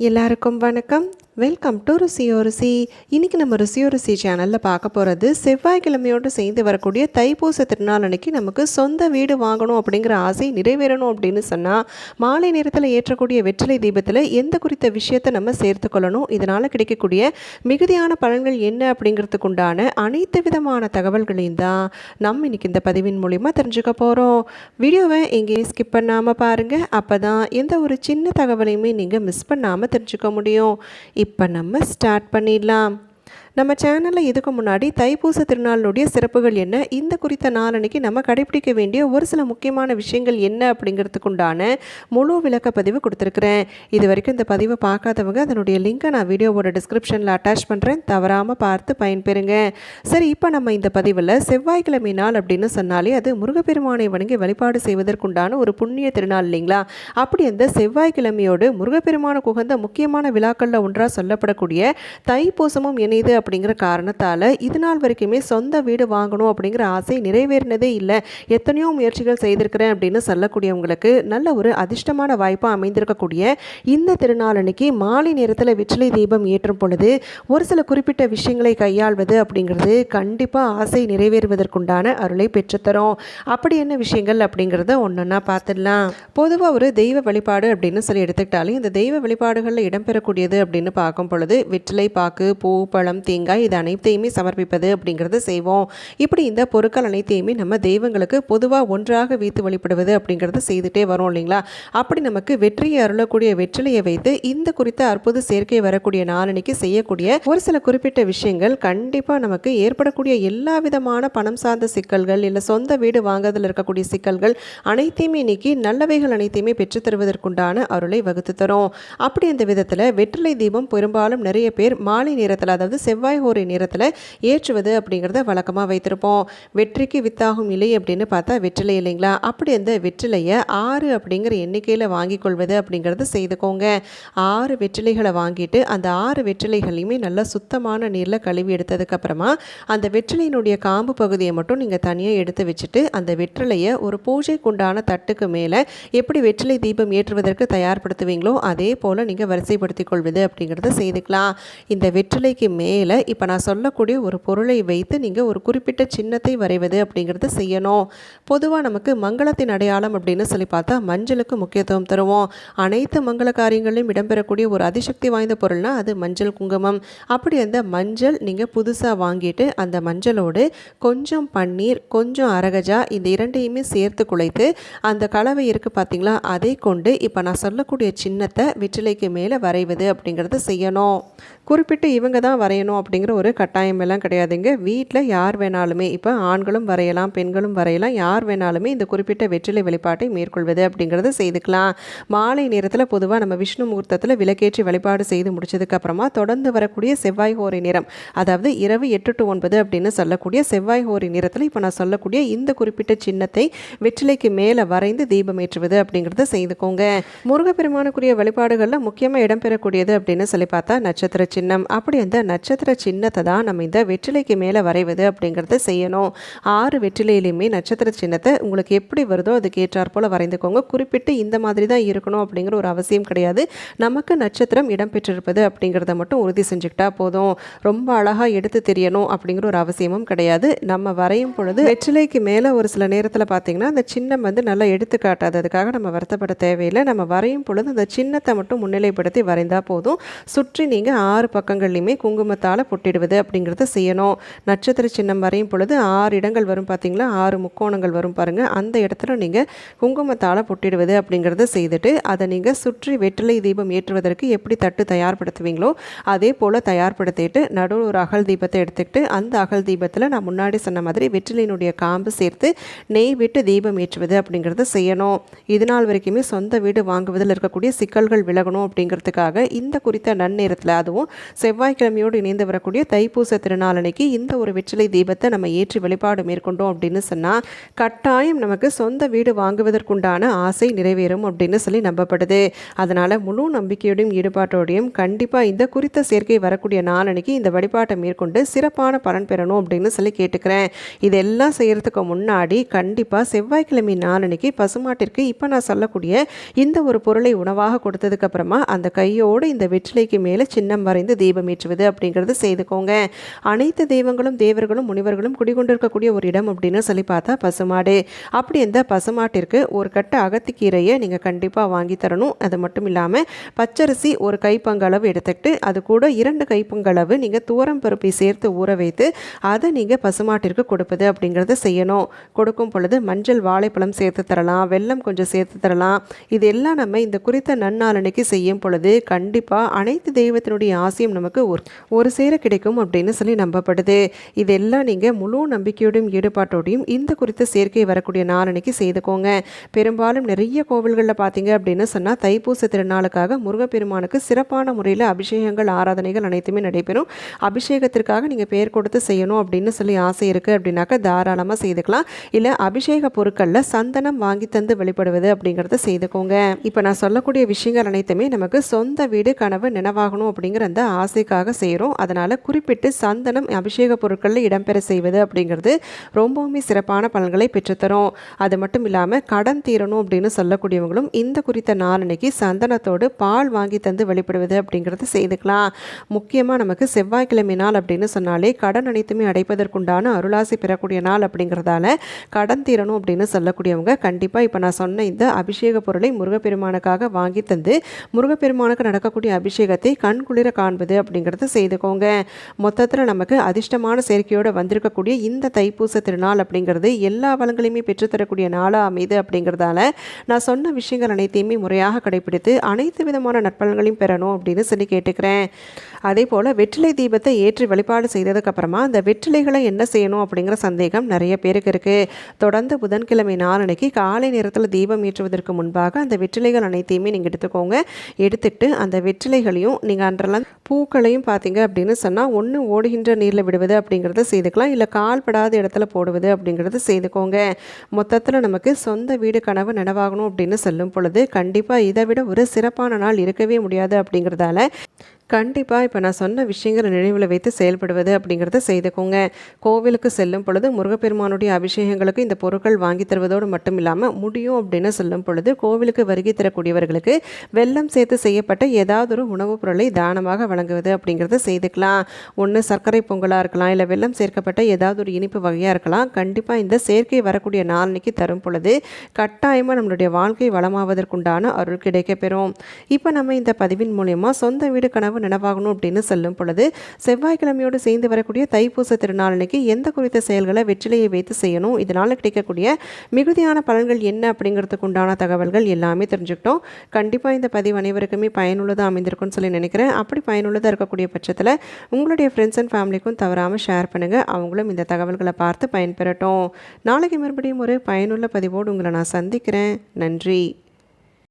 எல்லாருக்கும் வணக்கம். Welcome to ருசியோரிசி இன்றைக்கி நம்ம ருசியோரிசி சேனலில் பார்க்க போகிறது செவ்வாய்க்கிழமையோடு சேர்ந்து வரக்கூடிய தைப்பூச திருநாள் அன்னைக்கு நமக்கு சொந்த வீடு வாங்கணும் அப்படிங்கிற ஆசை நிறைவேறணும் அப்படின்னு சொன்னால் மாலை நேரத்தில் ஏற்றக்கூடிய வெற்றிலை தீபத்தில் எந்த குறித்த விஷயத்தை நம்ம சேர்த்துக்கொள்ளணும் இதனால் கிடைக்கக்கூடிய மிகுதியான பலன்கள் என்ன அப்படிங்கிறதுக்கு உண்டான அனைத்து விதமான தகவல்களையும் தான் நம்ம இன்னைக்கு இந்த பதிவின் மூலிமா தெரிஞ்சுக்க போகிறோம் வீடியோவை எங்கேயும் ஸ்கிப் பண்ணாமல் பாருங்கள் அப்போ தான் எந்த ஒரு சின்ன தகவலையுமே நீங்கள் மிஸ் பண்ணாமல் தெரிஞ்சுக்க முடியும். இப்போ நம்ம ஸ்டார்ட் பண்ணிடலாம். நம்ம சேனலில் இதுக்கு முன்னாடி தைப்பூச திருநாளினுடைய சிறப்புகள் என்ன? இந்த குறித்த நாளன்னைக்கு நம்ம கடைபிடிக்க வேண்டிய ஒரு சில முக்கியமான விஷயங்கள் என்ன அப்படிங்கிறதுக்கு உண்டான முழு விளக்க பதிவு கொடுத்துருக்குறேன். இது வரைக்கும் இந்த பதிவை பார்க்காதவங்க அதனுடைய லிங்கை நான் வீடியோவோட டிஸ்கிரிப்ஷனில் அட்டாச் பண்ணுறேன் தவறாமல் பார்த்து பயன்பெறுங்க. சரி இப்போ நம்ம இந்த பதிவில் செவ்வாய்க்கிழமை நாள் அப்படின்னு சொன்னாலே அது முருகப்பெருமானை வணங்கி வழிபாடு செய்வதற்குண்டான ஒரு புண்ணிய திருநாள் இல்லைங்களா? அப்படி அந்த செவ்வாய்க்கிழமையோடு முருகப்பெருமானுக்கு உகந்த முக்கியமான விழாக்களில் ஒன்றாக சொல்லப்படக்கூடிய தைப்பூசமும் இணையுது அப்படிங்கிற காரணத்தால் இது நாள் வரைக்குமே சொந்த வீடு வாங்கணும் அப்படிங்கிற ஆசை நிறைவேறினதே இல்லை. எத்தனையோ முயற்சிகள் செய்திருக்கிறேன் அப்படின்னு சொல்லக்கூடியவங்களுக்கு நல்ல ஒரு அதிர்ஷ்டமான வாய்ப்பாக அமைந்திருக்கக்கூடிய இந்த திருநாள் அன்னைக்கு மாலை நேரத்தில் வெற்றிலை தீபம் ஏற்றும் பொழுது ஒரு சில குறிப்பிட்ட விஷயங்களை கையாள்வது அப்படிங்கிறது கண்டிப்பாக ஆசை நிறைவேறுவதற்குண்டான அருளை பெற்றுத்தரும். அப்படி என்ன விஷயங்கள் அப்படிங்கிறத ஒன்றுன்னா பார்த்துடலாம் பொதுவாக ஒரு தெய்வ வழிபாடு அப்படின்னு சொல்லி எடுத்துக்கிட்டாலே இந்த தெய்வ வழிபாடுகளில் இடம்பெறக்கூடியது அப்படின்னு பார்க்கும் பொழுது வெற்றிலை பாக்கு பூ பழம் தேங்காய் இது அனைத்தையுமே சமர்ப்பிப்பது அப்படிங்கிறது செய்வோம். இப்படி இந்த பொருட்கள் அனைத்தையுமே நம்ம தெய்வங்களுக்கு பொதுவாக ஒன்றாக வைத்து வழிபடுவது அப்படிங்கிறது செய்துட்டே வரும் இல்லைங்களா? அப்படி நமக்கு வெற்றியை அருளக்கூடிய வெற்றிலையை வைத்து இந்த குறித்த அற்புத சேர்க்கை வரக்கூடிய நாளனைக்கு செய்யக்கூடிய ஒரு சில குறிப்பிட்ட விஷயங்கள் கண்டிப்பாக நமக்கு ஏற்படக்கூடிய எல்லா விதமான பணம் சார்ந்த சிக்கல்கள் இல்லை சொந்த வீடு வாங்குறதுல இருக்கக்கூடிய சிக்கல்கள் அனைத்தையுமே இன்னைக்கு நல்லவைகள் அனைத்தையுமே பெற்றுத் தருவதற்குண்டான அருளை வகுத்து தரும். அப்படி அந்த விதத்தில் வெற்றிலை தீபம் பெரும்பாலும் நிறைய பேர் மாலை நேரத்தில் அதாவது செவ்வாய் ஹோரை நேரத்தில் ஏற்றுவது அப்படிங்கிறத வழக்கமாக வைத்திருப்போம். வெற்றிக்கு வித்தாகும் இலை அப்படின்னு பார்த்தா வெற்றிலை இல்லைங்களா? அப்படி அந்த வெற்றிலையை ஆறு அப்படிங்கிற எண்ணிக்கையில் வாங்கி கொள்வது அப்படிங்கிறது செய்துக்கோங்க. ஆறு வெற்றிலைகளை வாங்கிட்டு அந்த ஆறு வெற்றிலைகளையுமே நல்லா சுத்தமான நீரில் கழுவி எடுத்ததுக்கப்புறமா அந்த வெற்றிலையினுடைய காம்பு பகுதியை மட்டும் நீங்கள் தனியாக எடுத்து வச்சுட்டு அந்த வெற்றிலையை ஒரு பூஜைக்குண்டான தட்டுக்கு மேலே எப்படி வெற்றிலை தீபம் ஏற்றுவதற்கு தயார்படுத்துவீங்களோ அதே போல் நீங்கள் வரிசைப்படுத்திக் கொள்வது அப்படிங்கிறத செய்துக்கலாம். இந்த வெற்றிலைக்கு மேலே இப்போ நான் சொல்லக்கூடிய ஒரு பொருளை வைத்து நீங்கள் ஒரு குறிப்பிட்ட சின்னத்தை வரைவது அப்படிங்கிறது செய்யணும். பொதுவாக நமக்கு மங்களத்தின் அடையாளம் அப்படின்னு சொல்லி பார்த்தா மஞ்சளுக்கு முக்கியத்துவம் தருவோம். அனைத்து மங்கள காரியங்களிலும் இடம்பெறக்கூடிய ஒரு அதிசக்தி வாய்ந்த பொருள்னா அது மஞ்சள் குங்குமம். அப்படி அந்த மஞ்சள் நீங்கள் புதுசாக வாங்கிட்டு அந்த மஞ்சளோடு கொஞ்சம் பன்னீர் கொஞ்சம் அரகஜா இந்த இரண்டையுமே சேர்த்து குலைத்து அந்த கலவை இருக்குது பார்த்தீங்களா அதை கொண்டு இப்போ நான் சொல்லக்கூடிய சின்னத்தை வெற்றிலைக்கு மேலே வரைவது அப்படிங்கிறத செய்யணும். குறிப்பிட்டு இவங்க தான் வரையணும் அப்படிங்கிற ஒரு கட்டாயம் எல்லாம் கிடையாதுங்க. வீட்டில் யார் வேணாலுமே இப்போ ஆண்களும் வரையலாம் பெண்களும் வரையலாம் யார் வேணாலுமே இந்த குறிப்பிட்ட வெற்றிலை வெளிப்பாட்டை மேற்கொள்வது அப்படிங்கிறத செய்துக்கலாம். மாலை நேரத்தில் பொதுவாக நம்ம விஷ்ணு முகூர்த்தத்தில் விளக்கேற்றி வழிபாடு செய்து முடிச்சதுக்கப்புறமா தொடர்ந்து வரக்கூடிய செவ்வாய் ஹோரை நிறம் அதாவது இரவு எட்டு டு ஒன்பது அப்படின்னு சொல்லக்கூடிய செவ்வாய் ஹோரை நிறத்தில் இப்போ நான் சொல்லக்கூடிய இந்த குறிப்பிட்ட சின்னத்தை வெற்றிலைக்கு மேலே வரைந்து தீபம் ஏற்றுவது அப்படிங்கிறத செய்துக்கோங்க. முருகப்பெருமானுக்குரிய வழிபாடுகளில் முக்கியமாக இடம்பெறக்கூடியது அப்படின்னு சொல்லி பார்த்தா நட்சத்திர சின்னம். அப்படி அந்த நட்சத்திர சின்னத்தை தான் நம்ம இந்த வெற்றிலைக்கு மேலே வரைவது அப்படிங்கிறத செய்யணும். ஆறு வெற்றிலையிலையுமே நட்சத்திர சின்னத்தை உங்களுக்கு எப்படி வருதோ அதுக்கு போல் வரைந்துக்கோங்க. குறிப்பிட்டு இந்த மாதிரி தான் இருக்கணும் அப்படிங்கிற ஒரு அவசியம் கிடையாது. நமக்கு நட்சத்திரம் இடம்பெற்றிருப்பது அப்படிங்கிறத மட்டும் உறுதி செஞ்சுக்கிட்டா போதும். ரொம்ப அழகாக எடுத்து தெரியணும் அப்படிங்கிற ஒரு அவசியமும் கிடையாது. நம்ம வரையும் பொழுது வெற்றிலைக்கு மேலே ஒரு சில நேரத்தில் பார்த்தீங்கன்னா அந்த சின்னம் வந்து நல்லா எடுத்துக்காட்டாது அதுக்காக நம்ம வருத்தப்பட தேவையில்லை. நம்ம வரையும் பொழுது அந்த சின்னத்தை மட்டும் முன்னிலைப்படுத்தி வரைந்தால் போதும். சுற்றி நீங்கள் ஆறு பக்கங்கள்லையுமே குங்குமத்தால் பொட்டிடுவது அப்படிங்கிறத செய்யணும். நட்சத்திர சின்னம் வரையும் பொழுது ஆறு இடங்கள் வரும் பார்த்தீங்களா ஆறு முக்கோணங்கள் வரும் பாருங்கள் அந்த இடத்துல நீங்கள் குங்குமத்தால் பொட்டிடுவது அப்படிங்கிறத செய்துட்டு அதை நீங்கள் சுற்றி வெற்றிலை தீபம் ஏற்றுவதற்கு எப்படி தட்டு தயார்படுத்துவீங்களோ அதே போல் தயார்படுத்திட்டு நடுவில் ஒரு அகல் தீபத்தை எடுத்துக்கிட்டு அந்த அகல் தீபத்தில் நான் முன்னாடி சொன்ன மாதிரி வெற்றிலையினுடைய காம்பு சேர்த்து நெய் விட்டு தீபம் ஏற்றுவது அப்படிங்கிறத செய்யணும். இது நாள் வரைக்குமே சொந்த வீடு வாங்குவதில் இருக்கக்கூடிய சிக்கல்கள் விலகணும் அப்படிங்கிறதுக்காக இந்த குறித்த நன்னேரத்தில் அதுவும் செவ்வாய்க்கிழமையோடு இணைந்து வரக்கூடிய தைப்பூச திருநாள் அன்னைக்கு இந்த ஒரு வெற்றிலை தீபத்தை நம்ம ஏற்றி வழிபாடு மேற்கொண்டோம் அப்படின்னு சொன்னால் கட்டாயம் நமக்கு சொந்த வீடு வாங்குவதற்குண்டான ஆசை நிறைவேறும் அப்படின்னு சொல்லி நம்பப்படுது. அதனால் முழு நம்பிக்கையோடையும் ஈடுபாட்டோடையும் கண்டிப்பாக இந்த குறித்த சேர்க்கை வரக்கூடிய நாளன்னைக்கு இந்த வழிபாட்டை மேற்கொண்டு சிறப்பான பலன் பெறணும் அப்படின்னு சொல்லி கேட்டுக்கிறேன். இதெல்லாம் செய்கிறதுக்கு முன்னாடி கண்டிப்பாக செவ்வாய்க்கிழமை நாளன்னைக்கு பசுமாட்டிற்கு இப்போ நான் சொல்லக்கூடிய இந்த ஒரு பொருளை உணவாக கொடுத்ததுக்கப்புறமா அந்த கையோடு இந்த வெற்றிலைக்கு மேலே சின்னம் வரைந்து தீபம் ஏற்றுவது அப்படிங்கிறது செய்துக்கோங்க. அனைத்து தெய்வங்களும் தேவர்களும் முனிவர்களும் குடிகொண்டிருக்கக்கூடிய ஒரு இடம் அப்படின்னு சொல்லி பார்த்தா பசுமாடு. அப்படி இந்த பசுமாட்டிற்கு ஒரு கட்டு அகத்திக்கீரையை நீங்கள் கண்டிப்பாக வாங்கி தரணும். அது மட்டும் இல்லாமல் பச்சரிசி ஒரு கைப்பங்களவு எடுத்துக்கிட்டு அது கூட இரண்டு கைப்பங்களவு நீங்கள் தூரம் பருப்பை சேர்த்து ஊற வைத்து அதை நீங்கள் பசுமாட்டிற்கு கொடுப்பது அப்படிங்கிறத செய்யணும். கொடுக்கும் பொழுது மஞ்சள் வாழைப்பழம் சேர்த்து தரலாம் வெல்லம் கொஞ்சம் சேர்த்து தரலாம். இது எல்லாம் நம்ம இந்த குறித்த நன்னாளனைக்கு செய்யும் பொழுது கண்டிப்பாக அனைத்து தெய்வத்தினுடைய ராசியும் நமக்கு ஒரு ஒரு சேர கிடைக்கும் அப்படின்னு சொல்லி நம்பப்படுது. இதெல்லாம் நீங்கள் முழு நம்பிக்கையோடையும் ஈடுபாட்டோடையும் இந்த குறித்த சேர்க்கை வரக்கூடிய நாளனைக்கு செய்துக்கோங்க. பெரும்பாலும் நிறைய கோவில்களில் பார்த்தீங்க அப்படின்னு சொன்னால் தைப்பூச திருநாளுக்காக முருகப்பெருமானுக்கு சிறப்பான முறையில் அபிஷேகங்கள் ஆராதனைகள் அனைத்துமே நடைபெறும். அபிஷேகத்திற்காக நீங்கள் பெயர் கொடுத்து செய்யணும் அப்படின்னு சொல்லி ஆசை இருக்குது அப்படின்னாக்கா தாராளமாக செய்துக்கலாம். இல்லை அபிஷேக பொருட்களில் சந்தனம் வாங்கி தந்து வெளிப்படுவது அப்படிங்கிறத செய்துக்கோங்க. இப்போ நான் சொல்லக்கூடிய விஷயங்கள் அனைத்துமே நமக்கு சொந்த வீடு கனவு நினைவாகணும் அப்படிங்கிற அந்த ஆசைக்காக செய்கிறோம் அதனால் குறிப்பிட்டு சந்தனம் அபிஷேக பொருட்களில் இடம்பெற செய்வது அப்படிங்கிறது ரொம்பவுமே சிறப்பான பலன்களை பெற்றுத்தரும். அது மட்டும் இல்லாமல் கடன் தீரணும் அப்படின்னு சொல்லக்கூடியவங்களும் இந்த குறித்த நாளன்னைக்கு சந்தனத்தோடு பால் வாங்கி தந்து வெளிப்படுவது அப்படிங்கிறது செய்துக்கலாம். முக்கியமாக நமக்கு செவ்வாய்க்கிழமை நாள் அப்படின்னு சொன்னாலே கடன் அனைத்துமே அடைப்பதற்குண்டான அருளாசி பெறக்கூடிய நாள் அப்படிங்கிறதால கடன் தீரணும் அப்படின்னு சொல்லக்கூடியவங்க கண்டிப்பாக இப்போ நான் சொன்ன இந்த அபிஷேக பொருளை முருகப்பெருமானுக்காக வாங்கி தந்து முருகப்பெருமானுக்கு நடக்கக்கூடிய அபிஷேகத்தை கண் குளிர காண்பது அப்படிங்கிறத செய்துக்கோங்க. மொத்தத்தில் நமக்கு அதிர்ஷ்டமான சேர்க்கையோடு வந்திருக்கக்கூடிய இந்த தைப்பூச திருநாள் அப்படிங்கிறது எல்லா வளங்களையுமே பெற்றுத்தரக்கூடிய நாளாக அமைது அப்படிங்கிறதால நான் சொன்ன விஷயங்கள் அனைத்தையுமே முறையாக கடைபிடித்து அனைத்து விதமான நற்பலன்களையும் பெறணும் அப்படின்னு சொல்லி கேட்டுக்கிறேன். அதே போல் வெற்றிலை தீபத்தை ஏற்றி வழிபாடு செய்ததுக்கப்புறமா அந்த வெற்றிலைகளை என்ன செய்யணும் அப்படிங்கிற சந்தேகம் நிறைய பேருக்கு இருக்குது தொடர்ந்து புதன்கிழமை நாளன்னைக்கு காலை நேரத்தில் தீபம் ஏற்றுவதற்கு முன்பாக அந்த வெற்றிலைகள் அனைத்தையுமே நீங்கள் எடுத்துக்கோங்க. எடுத்துட்டு அந்த வெற்றிலைகளையும் நீங்கள் அன்றெல்லாம் பூக்களையும் பார்த்தீங்க அப்படின்னு சொன்னால் ஒன்று ஓடுகின்ற நீரில் விடுவது அப்படிங்கிறத செய்துக்கலாம். இல்லை கால்படாத இடத்துல போடுவது அப்படிங்கிறத செய்துக்கோங்க. மொத்தத்தில் நமக்கு சொந்த வீடு கனவு நனவாகணும் அப்படின்னு சொல்லும் பொழுது கண்டிப்பாக இதை விட ஒரு சிறப்பான நாள் இருக்கவே முடியாது அப்படிங்கிறதால கண்டிப்பாக இப்போ நான் சொன்ன விஷயங்களை நினைவில் வைத்து செயல்படுவது அப்படிங்கிறத செய்துக்கோங்க. கோவிலுக்கு செல்லும் பொழுது முருகப்பெருமானுடைய அபிஷேகங்களுக்கு இந்த பொருட்கள் வாங்கி தருவதோடு மட்டும் இல்லாமல் முடியும் அப்படின்னு சொல்லும் பொழுது கோவிலுக்கு வருகை தரக்கூடியவர்களுக்கு வெள்ளம் சேர்த்து செய்யப்பட்ட ஏதாவது ஒரு உணவுப் பொருளை தானமாக வழங்குவது அப்படிங்கிறத செய்துக்கலாம். ஒன்று சர்க்கரை பொங்கலாக இருக்கலாம் இல்லை வெள்ளம் சேர்க்கப்பட்ட ஏதாவது ஒரு இனிப்பு வகையாக இருக்கலாம். கண்டிப்பாக இந்த சேர்க்கை வரக்கூடிய நாளன்னைக்கு தரும் பொழுது கட்டாயமாக நம்மளுடைய வாழ்க்கை வளமாவதற்குண்டான அருள் கிடைக்கப்பெறும். இப்போ நம்ம இந்த பதிவின் மூலயமா சொந்த வீடு கனவு நினைவாகணும் அப்படின்னு சொல்லும் பொழுது செவ்வாய்க்கிழமையோடு சேர்ந்து வரக்கூடிய தைப்பூச திருநாள் எந்த குறித்த செயல்களை வெற்றிலையை வைத்து செய்யணும் இதனால் கிடைக்கக்கூடிய மிகுதியான பலன்கள் என்ன அப்படிங்கிறதுக்கு உண்டான தகவல்கள் எல்லாமே தெரிஞ்சுக்கிட்டோம். கண்டிப்பாக இந்த பதிவு அனைவருக்குமே பயனுள்ளதாக அமைந்திருக்கும்னு சொல்லி நினைக்கிறேன். அப்படி பயனுள்ளதாக இருக்கக்கூடிய பட்சத்தில் உங்களுடைய ஃப்ரெண்ட்ஸ் அண்ட் ஃபேமிலிக்கும் தவறாமல் ஷேர் பண்ணுங்கள் அவங்களும் இந்த தகவல்களை பார்த்து பயன்பெறட்டும். நாளைக்கு மறுபடியும் ஒரு பயனுள்ள பதிவோடு உங்களை நான் சந்திக்கிறேன். நன்றி.